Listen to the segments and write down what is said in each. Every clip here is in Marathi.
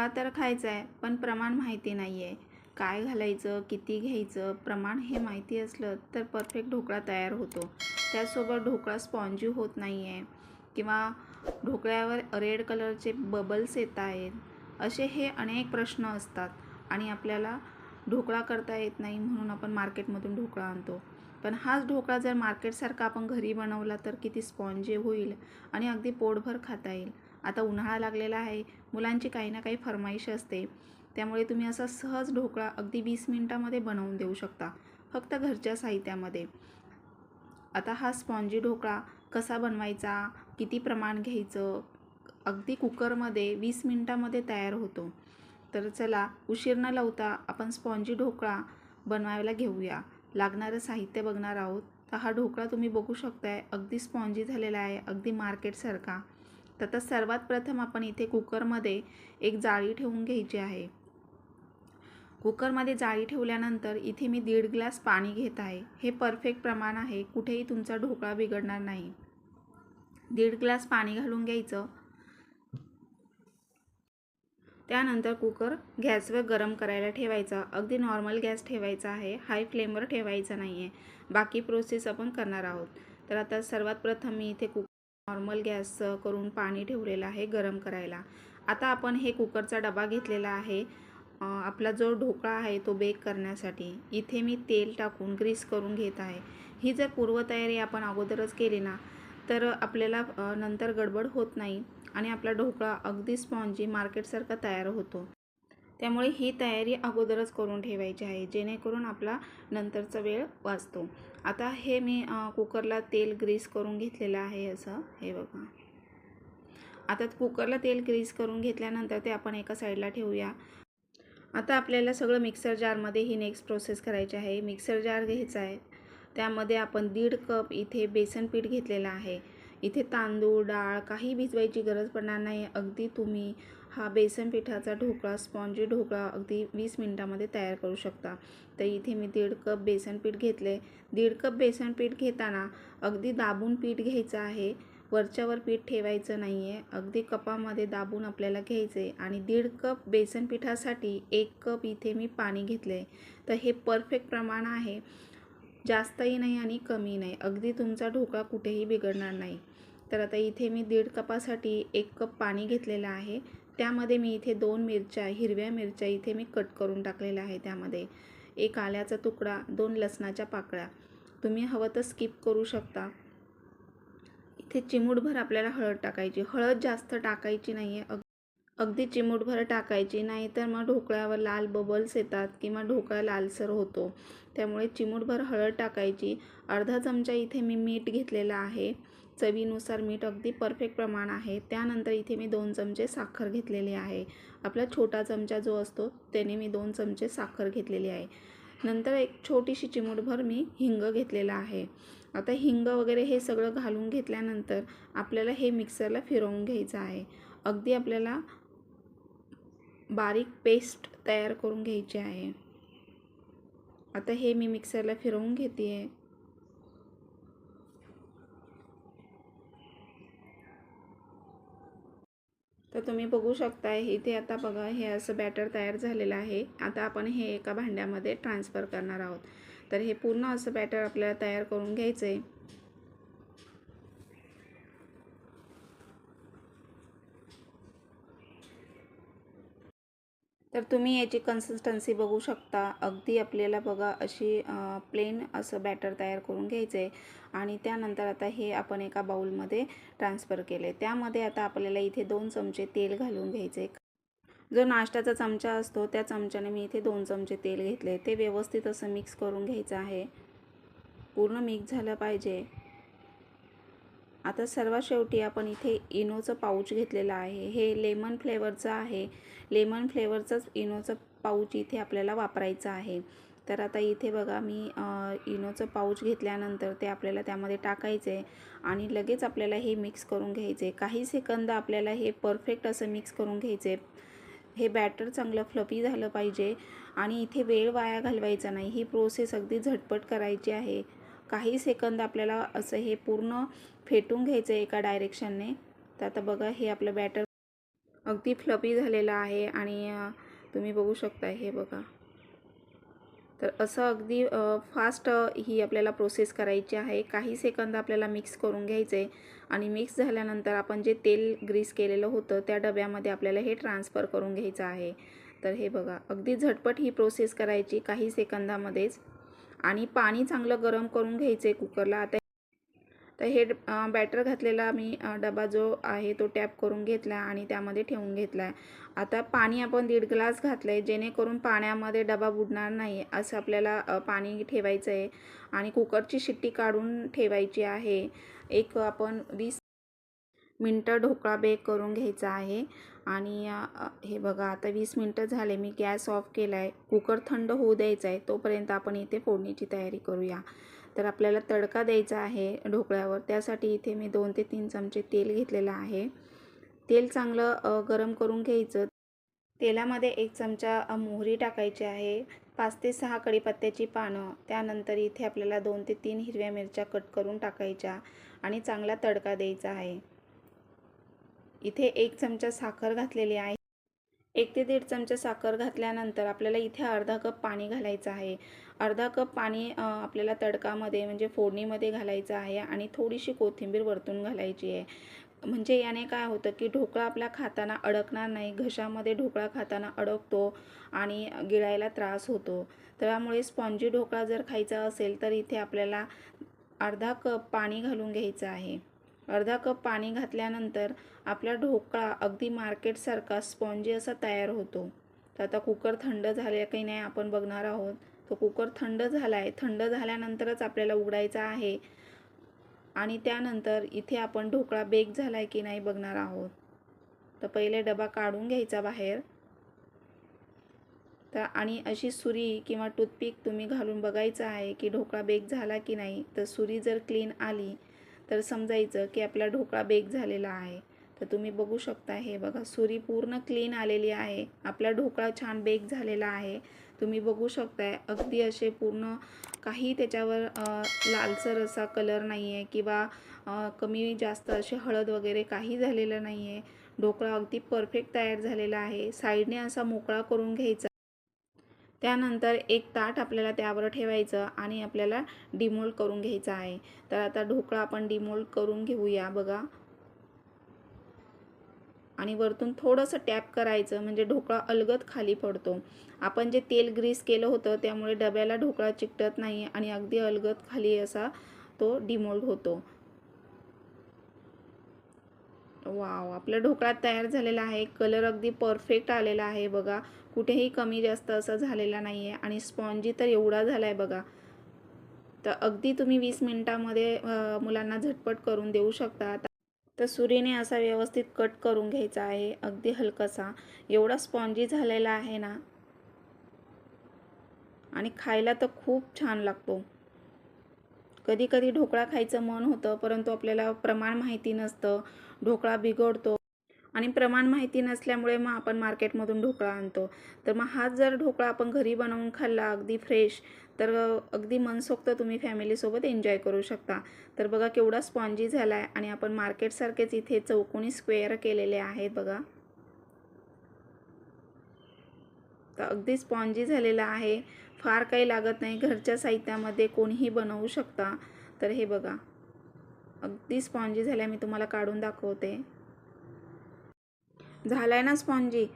ढोकळा तर खायचा आहे पण प्रमाण माहिती नाही आहे काय घालायचं किती घ्यायचं प्रमाण हे माहिती असलं तर परफेक्ट ढोकळा तयार होतो. त्याचसोबत ढोकळा स्पॉन्जी होत नाही आहे किंवा ढोकळ्यावर रेड कलरचे बबल्स येत आहेत असे हे अनेक प्रश्न असतात आणि आपल्याला ढोकळा करता येत नाही म्हणून आपण मार्केटमधून ढोकळा आणतो. पण हाच ढोकळा जर मार्केटसारखा आपण घरी बनवला तर किती स्पॉन्जी होईल आणि अगदी पोटभर खाता येईल. आता उन्हाळा लागलेला आहे मुलांची काही ना काही फरमाईश असते. त्यामुळे तुम्ही असा सहज ढोकळा अगदी वीस मिनटामध्ये बनवून देऊ शकता फक्त घरच्या साहित्यामध्ये. आता हा स्पॉन्जी ढोकळा कसा बनवायचा किती प्रमाण घ्यायचं अगदी कुकरमध्ये वीस मिनटामध्ये तयार होतो. तर चला उशीर न लावता आपण स्पॉन्जी ढोकळा बनवायला घेऊया. लागणारं साहित्य बघणार आहोत. तर हा ढोकळा तुम्ही बघू शकताय अगदी स्पॉन्जी झालेला आहे अगदी मार्केटसारखा. तर आता सर्वात प्रथम आपण इथे कुकरमध्ये एक जाळी ठेवून घ्यायची आहे. कुकरमध्ये जाळी ठेवल्यानंतर इथे मी दीड ग्लास पाणी घेत आहे. हे परफेक्ट प्रमाण आहे. कुठेही तुमचा ढोकळा बिघडणार नाही. दीड ग्लास पाणी घालून घ्यायचं. त्यानंतर कुकर गॅसवर गरम करायला ठेवायचा. अगदी नॉर्मल गॅस ठेवायचा आहे. हाय फ्लेमवर ठेवायचा नाही आहे बाकी प्रोसेस आपण करणार आहोत. तर आता सर्वात प्रथम मी इथे कुक नॉर्मल गॅस करून पाणी ठेवलेलं आहे गरम करायला. आता आपण हे कुकरचा डबा घेतलेला आहे. आपला जो ढोकळा आहे तो बेक करण्यासाठी इथे मी तेल टाकून ग्रीस करून घेत आहे. ही जर पूर्वतयारी आपण अगोदरच केली ना तर आपल्याला नंतर गडबड होत नाही आणि आपला ढोकळा अगदी स्पॉन्जी मार्केटसारखा तयार होतो. त्यामुळे ही तयारी अगोदरच करून ठेवायची आहे जेणेकरून आपला नंतरचा वेळ वाचतो. आता हे मी कुकरला तेल ग्रीस करून घेतलेलं आहे असं हे बघा. आता कुकरला तेल ग्रीस करून घेतल्यानंतर ते आपण एका साईडला ठेवूया. आता आपल्याला सगळं मिक्सर जारमध्ये ही नेक्स्ट प्रोसेस करायची आहे. मिक्सर जार घ्यायचा आहे. त्यामध्ये आपण दीड कप इथे बेसन पीठ घेतलेलं आहे. इथे तांदूळ डाळ काही भिजवायची गरज पडणार नाही. अगदी तुम्ही हा बेसन पिठाचा ढोकळा स्पॉन्जी ढोकळा अगदी वीस मिनटामध्ये तयार करू शकता. तर इथे मी दीड कप बेसन पीठ घेतले. दीड कप बेसन पीठ घेताना अगदी दाबून पीठ घ्यायचं आहे. वरच्यावर पीठ ठेवायचं नाही आहे अगदी कपामध्ये दाबून आपल्याला घ्यायचं आहे आणि दीड कप बेसन पिठासाठी एक कप इथे मी पाणी घेतले तर हे परफेक्ट प्रमाण आहे. जास्तही नाही आणि कमी नाही. अगदी तुमचा ढोकळा कुठेही बिघडणार नाही. तर आता इथे मी दीड कपासाठी एक कप पाणी घेतलेलं आहे. त्यामध्ये मी इथे दोन मिरच्या हिरव्या मिरच्या इथे मी कट करून टाकलेल्या आहे त्यामध्ये. एक आल्याचा तुकडा दोन लसणाच्या पाकळ्या. तुम्ही हवं तर स्किप करू शकता. इथे चिमूटभर आपल्याला हळद टाकायची. हळद जास्त टाकायची नाही आहे अग अगदी चिमूटभर टाकायची. नाही तर मग ढोकळ्यावर लाल बबल्स येतात किंवा ढोकळा लालसर होतो. त्यामुळे चिमूटभर हळद टाकायची. अर्धा चमचा इथे मी मीठ घेतलेला आहे. चवीनुसार मीठ अगदी परफेक्ट प्रमाण आहे. त्यानंतर इथे मी दोन चमचे साखर घेतलेली आहे. आपला छोटा चमचा जो असतो त्याने मी दोन चमचे साखर घेतलेली आहे. नंतर एक छोटीशी चिमूटभर मी हिंग घेतलेला आहे. आता हिंग वगैरे हे सगळं घालून घेतल्यानंतर आपल्याला हे मिक्सरला फिरवून घ्यायचं आहे. अगदी आपल्याला बारीक पेस्ट तयार करून घ्यायची आहे. आता हे मी मिक्सरला फिरवून घेते आहे तर तुम्ही बघू शकता इथे आता बघा हे असं बॅटर तयार झालेलं आहे. आता आपण हे एका भांड्यामध्ये ट्रान्सफर करणार आहोत. तर हे पूर्ण असं बॅटर आपल्याला तयार करून घ्यायचं आहे तर तुम्ही याची कन्सिस्टन्सी बघू शकता. अगदी आपल्याला बघा अशी प्लेन असं बॅटर तयार करून घ्यायचं आहे आणि त्यानंतर आता हे आपण एका बाऊलमध्ये ट्रान्सफर केले त्यामध्ये आता आपल्याला इथे दोन चमचे तेल घालून घ्यायचे जो नाश्त्याचा चमचा असतो त्या चमच्याने मी इथे दोन चमचे तेल घेतले ते व्यवस्थित असं मिक्स करून घ्यायचं आहे. पूर्ण मिक्स झालं पाहिजे. आता सर्वात शेवटी आपण इथे इनोचं पाऊच घेतलेलं आहे. हे लेमन फ्लेवरचं आहे. लेमन फ्लेवरचाच इनोचं पाऊच इथे आपल्याला वापरायचं आहे. तर आता इथे बघा मी इनोचं पाऊच घेतल्यानंतर ते आपल्याला त्यामध्ये टाकायचं आहे आणि लगेच आपल्याला हे मिक्स करून घ्यायचे. आहे काही सेकंद आपल्याला हे परफेक्ट असं मिक्स करून घ्यायचं. आहे हे बॅटर चांगलं फ्लफी झालं पाहिजे आणि इथे वेळ वाया घालवायचा नाही. ही प्रोसेस अगदी झटपट करायची आहे. काही सेकंद आपल्याला असं हे पूर्ण फेटून घ्यायचं आहे एका डायरेक्शनने. तर आता बघा हे आपलं बॅटर अगदी फ्लपी झालेला आहे आणि तुम्ही बघू शकता हे बघा. तर असं अगदी फास्ट ही आपल्याला प्रोसेस करायची आहे. काही सेकंद आपल्याला मिक्स करून घ्यायचे आणि मिक्स झाल्यानंतर आपण जे तेल ग्रीस केलेलं होतं त्या डब्यामध्ये आपल्याला हे ट्रान्सफर करून घ्यायचं आहे. तर हे बघा अगदी झटपट ही प्रोसेस करायची काही सेकंदामध्येच आणि पाणी चांगलं गरम करून घ्यायचं आहे कुकरला आता तर हे बॅटर घातलेला मी डबा जो आहे तो टॅप करून घेतला आणि त्यामध्ये ठेवून घेतला. आहे आता पाणी आपण दीड ग्लास घातलं आहे जेणेकरून पाण्यामध्ये डबा बुडणार नाही असं आपल्याला पाणी ठेवायचं आहे. आणि कुकरची शिट्टी काढून ठेवायची आहे. एक आपण वीस मिनटं ढोकळा बेक करून घ्यायचा आहे. आणि हे बघा आता वीस मिनटं झाले मी गॅस ऑफ केला आहे कुकर थंड होऊ द्यायचा आहे तोपर्यंत आपण इथे फोडणीची तयारी करूया. तर आपल्याला तडका द्यायचा आहे ढोकळ्यावर. त्यासाठी इथे मी दोन ते तीन चमचे तेल घेतलेलं आहे. तेल चांगलं गरम करून घ्यायचं. तेलामध्ये एक चमचा मोहरी टाकायची आहे. पाच ते सहा कढीपत्त्याची पानं. त्यानंतर इथे आपल्याला दोन ते तीन हिरव्या मिरच्या कट करून टाकायच्या आणि चांगला तडका द्यायचा आहे. इथे एक चमचा साखर घातलेली आहे. एक ते दीड चमचा साखर घातल्यानंतर आपल्याला इथे अर्धा कप पाणी घालायचं आहे. अर्धा कप पाणी आपल्याला तडकामध्ये म्हणजे फोडणीमध्ये घालायचं आहे आणि थोडीशी कोथिंबीर वरतून घालायची आहे. म्हणजे याने काय होतं की ढोकळा आपला खाताना अडकणार नाही घशामध्ये ढोकळा खाताना अडकतो आणि गिळायला त्रास होतो. त्यामुळे स्पॉन्जी ढोकळा जर खायचा असेल तर इथे आपल्याला अर्धा कप पाणी घालून घ्यायचं आहे. अर्धा कप पाणी घातल्यानंतर आपला ढोकळा अगदी मार्केटसारखा स्पॉन्जी असा तयार होतो. तर आता कुकर थंड झाले की नाही आपण बघणार आहोत. तो कुकर थंड झाला आहे थंड झाल्यानंतरच आपल्याला उघडायचा आहे. आणि त्यानंतर इथे आपण ढोकळा बेक झाला आहे की नाही बघणार आहोत. तर पहिले डबा काढून घ्यायचा बाहेर. तर आणि अशी सुरी किंवा टूथपिक तुम्ही घालून बघायचं आहे की ढोकळा बेक झाला की नाही. तर सुरी जर क्लीन आली तर समजायचं की आपला ढोकळा बेक झालेला आहे. तर तुम्ही बघू शकता हे बघा सुरी पूर्ण क्लीन आलेली आहे. आपला ढोकळा छान बेक झालेला आहे. तुम्ही बघू शकताय अगदी असे पूर्ण काही त्याच्यावर लालसर असा कलर नाही आहे किंवा कमी जास्त असे हळद वगैरे काही झालेलं नाही आहे ढोकळा अगदी परफेक्ट तयार झालेला आहे. साईडने असा मोकळा करून घ्यायचा. त्यानंतर एक ताट आपल्याला त्यावर ठेवायचं आणि आपल्याला डिमोल्ड करून घ्यायचं आहे. तर आता ढोकळा आपण डिमोल्ड करून घेऊया बघा. आणि वरतून थोडंसं टॅप करायचं म्हणजे ढोकळा अलगद खाली पडतो. आपण जे तेल ग्रीस केलं होतं त्यामुळे डब्याला ढोकळा चिकटत नाही आणि अगदी अलगद खाली असा तो डिमोल्ड होतो. वाव आपला ढोकळा तयार झालेला आहे. कलर अगदी परफेक्ट आलेला आहे बघा. कुठेही कमी जास्त असं झालेला नाही आहे आणि स्पॉन्जी तर एवढा झाला आहे बघा. तर अगदी तुम्ही वीस मिनटामध्ये मुलांना झटपट करून देऊ शकता. तर सुरीने असा व्यवस्थित कट करून घ्यायचा आहे अगदी हलकासा. एवढा स्पॉन्जी झालेला आहे ना. आणि खायला तर खूप छान लागतो. कधी कधी ढोकळा खायचं मन होतं परंतु आपल्याला प्रमाण माहिती नसतं. ढोकळा बिघडतो. आणि प्रमाण माहिती नसल्यामुळे मग आपण मार्केटमधून ढोकळा आणतो. तर मग हाच जर ढोकळा आपण घरी बनवून खाल्ला अगदी फ्रेश तर अगदी मनसोक्त तुम्ही फॅमिलीसोबत एन्जॉय करू शकता. तर बघा केवढा स्पॉन्जी झाला आहे आणि आपण मार्केटसारखेच इथे चौकोनी स्क्वेअर केलेले आहेत बघा. तर अगदी स्पॉन्जी झालेला आहे. फार काही लागत नाही. घरच्या साहित्यामध्ये कोणीही बनवू शकता. तर हे बघा. अगदी स्पॉन्जी झाल्या. मी तुम्हाला काढून दाखवते. झाला आहे ना स्पॉन्जी?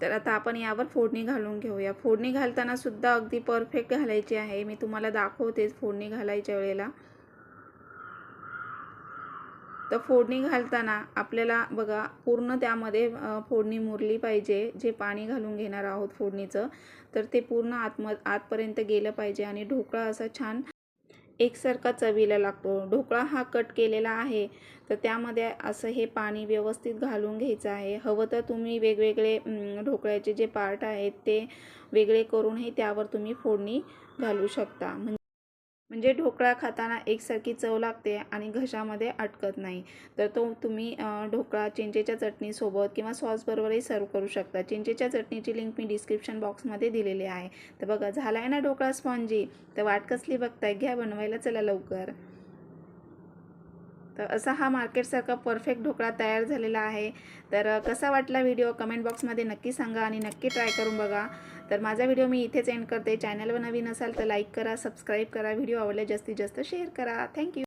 तर आता आपण यावर फोडणी घालून घेऊया. फोडणी घालताना सुद्धा अगदी परफेक्ट घालायची आहे. मी तुम्हाला दाखवतेच फोडणी घालायच्या वेळेला. तर फोडणी घालताना आपल्याला बघा पूर्ण त्यामध्ये फोडणी मुरली पाहिजे. जे पाणी घालून घेणार आहोत फोडणीचं तर ते पूर्ण आतम आतपर्यंत गेलं पाहिजे. आणि ढोकळा असा छान एकसारखा चवीला लागतो. ढोकळा हा कट केलेला आहे. तर त्यामध्ये असं हे पाणी व्यवस्थित घालून घ्यायचं आहे. हवं तर तुम्ही वेगवेगळे ढोकळ्याचे जे पार्ट आहेत ते वेगळे करूनही त्यावर तुम्ही फोडणी घालू शकता. म्हणजे म्हणजे ढोकळा खाताना एकसारखी चव लागते आणि घशामध्ये अटकत नाही. तर तो तुम्ही ढोकळा चिंचेच्या चटणीसोबत किंवा सॉसबरोबरही सर्व करू शकता. चिंचेच्या चटणीची लिंक मी डिस्क्रिप्शन बॉक्समध्ये दिलेली आहे. तर बघा झाला आहे ना ढोकळा स्पॉन्जी? तर वाट कसली बघताय? घ्या बनवायला चला लवकर. तर असा हा मार्केटसारखा परफेक्ट ढोकळा तयार झालेला आहे. तर कसा वाटला व्हिडिओ? कमेंट बॉक्समध्ये नक्की सांगा आणि नक्की ट्राय करून बघा. तर माझा व्हिडिओ मी इथेच एंड करते. चॅनलवर नवीन असाल तर लाईक करा सबस्क्राईब करा. व्हिडिओ आवडले जास्तीत जास्त शेअर करा. थँक्यू